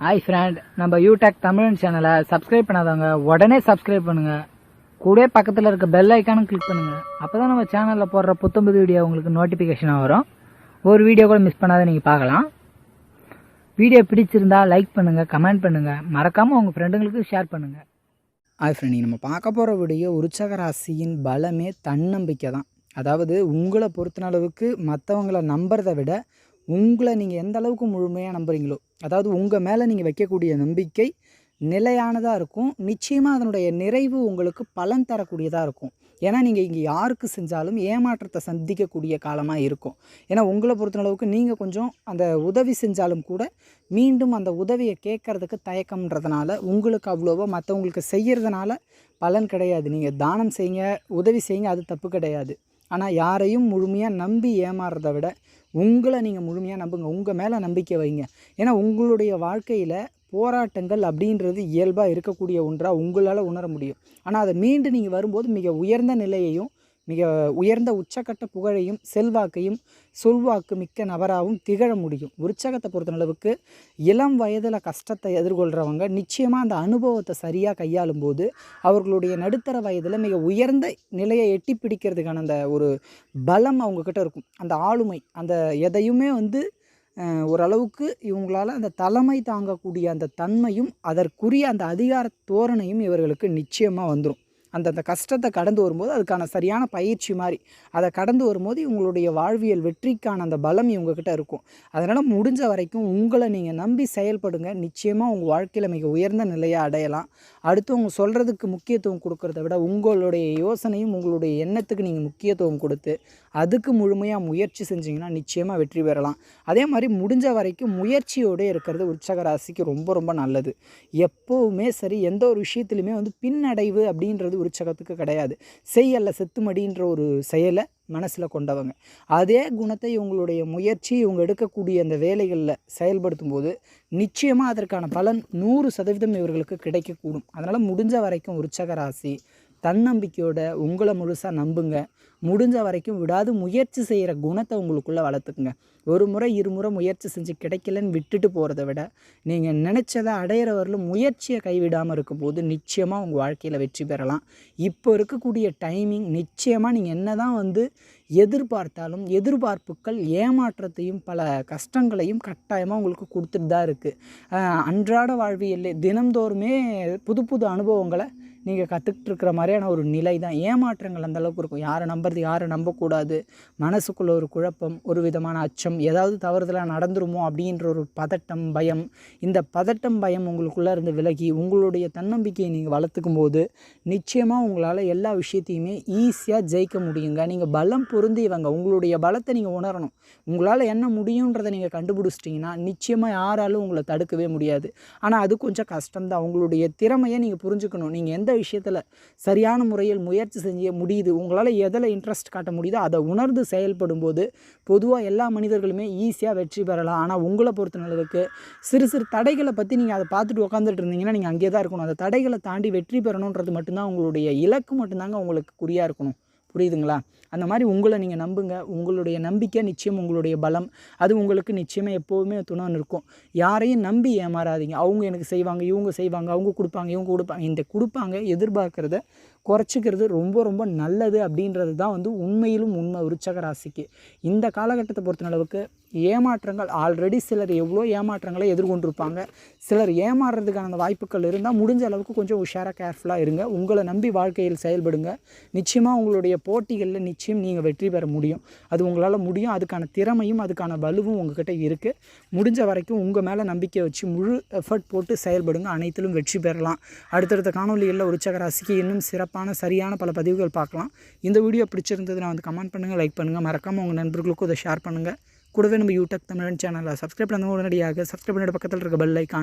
Hi friend நம்ம யூடெக் தமிழ் சேனலை subscribe பண்ணாதவங்க உடனே சப்ஸ்கிரைப் பண்ணுங்க. கூட பக்கத்தில் இருக்க பெல் ஐக்கானும் கிளிக் பண்ணுங்க. அப்பதான் நம்ம சேனலில் போடுற புத்தம்புது வீடியோ உங்களுக்கு நோட்டிஃபிகேஷனாக வரும். ஒரு வீடியோ கூட மிஸ் பண்ணாத நீங்கள் பார்க்கலாம். வீடியோ பிடிச்சிருந்தா லைக் பண்ணுங்கள் கமெண்ட் பண்ணுங்கள் மறக்காமல் உங்கள் ஃப்ரெண்டுங்களுக்கு ஷேர் பண்ணுங்கள் ஹாய் ஃப்ரெண்ட் நீங்கள் நம்ம பார்க்க போகிற வீடியோ உற்சக ராசியின் பலமே தன்னம்பிக்கை தான் அதாவது உங்களை பொறுத்தன அளவுக்கு மற்றவங்களை நம்புறதை விட உங்களை நீங்கள் எந்த அளவுக்கு முழுமையாக நம்புறீங்களோ அதாவது உங்கள் மேலே நீங்கள் வைக்கக்கூடிய நம்பிக்கை நிலையானதாக இருக்கும். நிச்சயமாக அதனுடைய நிறைவு உங்களுக்கு பலன் தரக்கூடியதாக இருக்கும். ஏன்னா நீங்கள் இங்கே யாருக்கு செஞ்சாலும் ஏமாற்றத்தை சந்திக்கக்கூடிய காலமாக இருக்கும். ஏன்னா உங்களை பொறுத்த அளவுக்கு நீங்கள் கொஞ்சம் அந்த உதவி செஞ்சாலும் கூட மீண்டும் அந்த உதவியை கேட்கறதுக்கு தயக்கம்ன்றதுனால உங்களுக்கு அவ்வளோவா மற்றவங்களுக்கு செய்கிறதுனால பலன் கிடையாது. நீங்கள் தானம் செய்யுங்க உதவி செய்யுங்க அது தப்பு கிடையாது. ஆனால் யாரையும் முழுமையாக நம்பி ஏமாறுறதை விட உங்களை நீங்கள் முழுமையாக நம்புங்க. உங்கள் மேலே நம்பிக்கை வைங்க. ஏன்னா உங்களுடைய வாழ்க்கையில் போராட்டங்கள் அப்படின்றது இயல்பாக இருக்கக்கூடிய ஒன்றாக உங்களால் உணர முடியும். ஆனால் அதை மீண்டு நீங்கள் வரும்போது மிக உயர்ந்த நிலையையும் மிக உயர்ந்த உச்சக்கட்ட புகழையும் செல்வாக்கையும் சொல்வாக்கு மிக்க நபராகவும் திகழ முடியும். உற்சாகத்தை பொறுத்தளவுக்கு இளம் வயதில் கஷ்டத்தை எதிர்கொள்கிறவங்க நிச்சயமாக அந்த அனுபவத்தை சரியாக கையாளும் போது அவர்களுடைய நடுத்தர வயதில் மிக உயர்ந்த நிலையை எட்டி பிடிக்கிறதுக்கான அந்த ஒரு பலம் அவங்கக்கிட்ட இருக்கும். அந்த ஆளுமை அந்த எதையுமே வந்து ஓரளவுக்கு இவங்களால் அந்த தலைமை தாங்கக்கூடிய அந்த தன்மையும் அதற்குரிய அந்த அதிகார தோரணையும் இவர்களுக்கு நிச்சயமாக வந்துடும் அந்தந்த கஷ்டத்தை கடந்து வரும்போது அதுக்கான சரியான பயிற்சி மாதிரி. அதை கடந்து வரும்போது இவங்களுடைய வாழ்வியல் வெற்றிக்கான அந்த பலம் இவங்கக்கிட்ட இருக்கும். அதனால் முடிஞ்ச வரைக்கும் உங்களை நீங்கள் நம்பி செயல்படுங்க. நிச்சயமாக உங்கள் வாழ்க்கையில் மிக உயர்ந்த நிலையை அடையலாம். அடுத்தவங்க சொல்கிறதுக்கு முக்கியத்துவம் கொடுக்கறத விட உங்களுடைய யோசனையும் உங்களுடைய எண்ணத்துக்கு நீங்கள் முக்கியத்துவம் கொடுத்து அதுக்கு முழுமையாக முயற்சி செஞ்சிங்கன்னா நிச்சயமாக வெற்றி பெறலாம். அதே மாதிரி முடிஞ்ச வரைக்கும் முயற்சியோடு இருக்கிறது உற்சக ராசிக்கு ரொம்ப ரொம்ப நல்லது. எப்போவுமே சரி எந்த ஒரு விஷயத்துலையுமே வந்து பின்னடைவு அப்படின்றது உற்சகத்துக்கு கிடையாது. செய்யல செத்துமடின்ற ஒரு செயலை மனசில் கொண்டவங்க. அதே குணத்தை இவங்களுடைய முயற்சி இவங்க எடுக்கக்கூடிய அந்த வேலைகளில் செயல்படுத்தும் போது நிச்சயமாக அதற்கான பலன் நூறு சதவீதம் இவர்களுக்கு கிடைக்கக்கூடும். அதனால் முடிஞ்ச வரைக்கும் உற்சக ராசி தன்னம்பிக்கையோட உங்களை முழுசாக நம்புங்க. முடிஞ்ச வரைக்கும் விடாது. முயற்சி செய்கிற குணத்தை உங்களுக்குள்ளே வளர்த்துக்குங்க. ஒரு முறை இருமுறை முயற்சி செஞ்சு கிடைக்கலன்னு விட்டுட்டு போகிறத விட நீங்கள் நினச்சதை அடையிற வரலும் முயற்சியை கைவிடாமல் இருக்கும்போது நிச்சயமாக உங்கள் வாழ்க்கையில் வெற்றி பெறலாம். இப்போ இருக்கக்கூடிய டைமிங் நிச்சயமாக நீங்கள் என்ன தான் வந்து எதிர்பார்த்தாலும் எதிர்பார்ப்புகள் ஏமாற்றத்தையும் பல கஷ்டங்களையும் கட்டாயமாக உங்களுக்கு கொடுத்துட்டு தான் இருக்குது அன்றாட வாழ்வியல்லே தினம்தோறுமே புது புது அனுபவங்களை நீங்கள் கற்றுக்கிட்டு இருக்கிற மாதிரியான ஒரு நிலை தான் ஏமாற்றங்கள் அந்தளவுக்கு இருக்கும். யாரை நம்புறது யாரை நம்பக்கூடாது. மனசுக்குள்ள ஒரு குழப்பம் ஒரு விதமான அச்சம் ஏதாவது தவறுதலாக நடந்துருமோ அப்படின்ற ஒரு பதட்டம் பயம். இந்த பதட்டம் பயம் உங்களுக்குள்ளே இருந்து விலகி உங்களுடைய தன்னம்பிக்கையை நீங்கள் வளர்த்துக்கும் போது நிச்சயமாக உங்களால் எல்லா விஷயத்தையுமே ஈஸியாக ஜெயிக்க முடியுங்க. நீங்கள் பலம் பொருந்தியவங்க உங்களுடைய பலத்தை நீங்கள் உணரணும். உங்களால் என்ன முடியுன்றதை நீங்கள் கண்டுபிடிச்சிட்டிங்கன்னா நிச்சயமாக யாராலும் உங்களை தடுக்கவே முடியாது. ஆனால் அது கொஞ்சம் கஷ்டம்தான். உங்களுடைய திறமையை நீங்கள் புரிஞ்சுக்கணும். நீங்கள் எந்த விஷயத்தில் சரியான முறையில் முயற்சி செஞ்சு முடியுது உங்களால் எதில் இன்ட்ரெஸ்ட் காட்ட முடியுதோ அதை உணர்ந்து செயல்படும் போது பொதுவாக எல்லா மனிதர்களுமே ஈஸியாக வெற்றி பெறலாம். ஆனால் உங்களை பொறுத்த அளவுக்கு சிறு சிறு தடைகளை பற்றி நீங்கள் அதை பார்த்துட்டு உட்காந்துட்டு இருந்தீங்கன்னா நீங்கள் அங்கேயே தான் இருக்கணும். அந்த தடைகளை தாண்டி வெற்றி பெறணுன்றது மட்டும்தான் உங்களுடைய இலக்கு மட்டும்தாங்க உங்களுக்கு குறியாக இருக்கணும். புரியுதுங்களா? அந்த மாதிரி உங்களை நீங்கள் நம்புங்க. உங்களுடைய நம்பிக்கை நிச்சயம் உங்களுடைய பலம். அது உங்களுக்கு நிச்சயமாக எப்போவுமே துணை இருக்கும் யாரையும் நம்பி ஏமாறாதீங்க. அவங்க எனக்கு செய்வாங்க இவங்க செய்வாங்க அவங்க கொடுப்பாங்க இவங்க கொடுப்பாங்க. இந்த கொடுப்பாங்க எதிர்பார்க்குறத குறைச்சிக்கிறது ரொம்ப ரொம்ப நல்லது அப்படின்றது தான் வந்து உண்மையிலும் உண்மை விருச்சக ராசிக்கு. இந்த காலகட்டத்தை பொறுத்தளவுக்கு ஏமாற்றங்கள் ஆல்ரெடி சிலர் எவ்வளோ ஏமாற்றங்களை எதிர்கொண்டிருப்பாங்க. சிலர் ஏமாறுறதுக்கான வாய்ப்புகள் இருந்தால் முடிஞ்ச அளவுக்கு கொஞ்சம் உஷாராக கேர்ஃபுல்லாக இருங்க. உங்களை நம்பி வாழ்க்கையில் செயல்படுங்க. நிச்சயமாக உங்களுடைய போட்டிகளில் நிச்சயம் நீங்கள் வெற்றி பெற முடியும். அது உங்களால் முடியும். அதுக்கான திறமையும் அதுக்கான வலுவும் உங்ககிட்ட இருக்குது முடிஞ்ச வரைக்கும் உங்கள் மேலே நம்பிக்கை வச்சு முழு எஃபர்ட் போட்டு செயல்படுங்க. அனைத்திலும் வெற்றி பெறலாம். அடுத்தடுத்த காணொலிகளில் உற்சக ராசிக்கு இன்னும் சிறப்பான சரியான பல பதிவுகள் பார்க்கலாம். இந்த வீடியோ பிடிச்சிருந்தது நான் வந்து கமெண்ட் பண்ணுங்கள் லைக் பண்ணுங்கள் மறக்காமல் உங்கள் நண்பர்களுக்கும் இதை ஷேர் பண்ணுங்கள் கூடவே நம்ம யூடியூப் தமிழன் சேனலில் சப்ஸ்கிரைப் பண்ண உடனடியாக சப்ஸ்கிரைப் பண்ணிட்டு பக்கத்தில் இருக்க பெல் ஐக்கான்